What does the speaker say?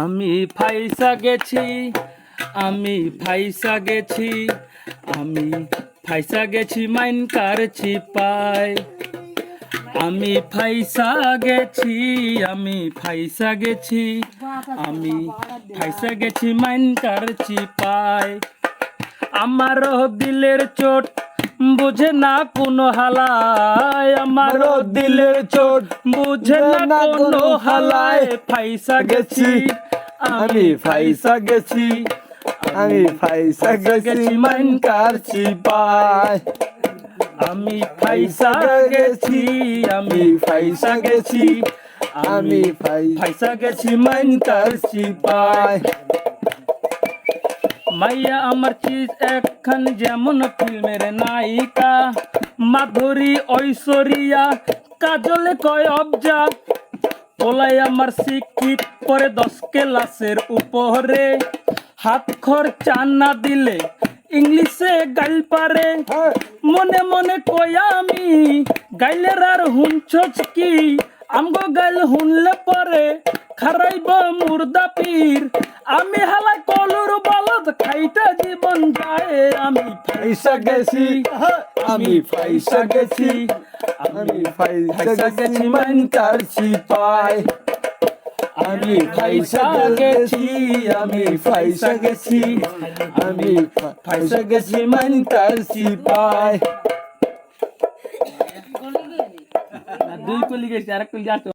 আমি ফাইসা গেছি, আমি ফাইসা গেছি, আমি ফাইসা গেছি মাইন কারছি পাই আমি ফাইসা গেছি, আমি ফাইসা গেছি, আমি ফাইসা গেছি মাইন কার চিপাই আমারও দিলের চোট বুঝে না কোনো হালায় আমারও দিলের চোট। বুঝে না কোনো হালায় ফাইসা গেছি। আমি ফাইসা গেছি। আমি ফাইসা গেছি। মান কারছি পাই আমি ফাইসা গেছি। আমি ফাইসা গেছি। আমি আমি ফাই ফাইসা গেছি মাইন কারছি পাই মাইয়া আমার চিজ একখান যেমন ফিল্মের নায়িকা। মাধুরী, ঐশ্বরিয়া, কাজলে কয় অবজা তোলাই আমার শিক্ষিত পরে দশ ক্লাসের উপরে। হাত খরচা না দিলে ইংলিশে গাইল পারে। মনে মনে কই আমি, গাইলের আর হুনছস কি? আমগো গাইল হুনলে পরে খারাইব মুর্দা পীর। আমি হালা কলুর বলদ খাইটা জীবন যায়। আমি ফাইসা গেছি। আমি ফাইসা গেছি। আমি ফাইসা গেছি মান কারছি পাই আমি ফাইসা গেছি। আমি ফাইসা গেছি। আমি ফাইসা গেছি মান কারছি পাই দুই কলি গেছি আর কলি যাতো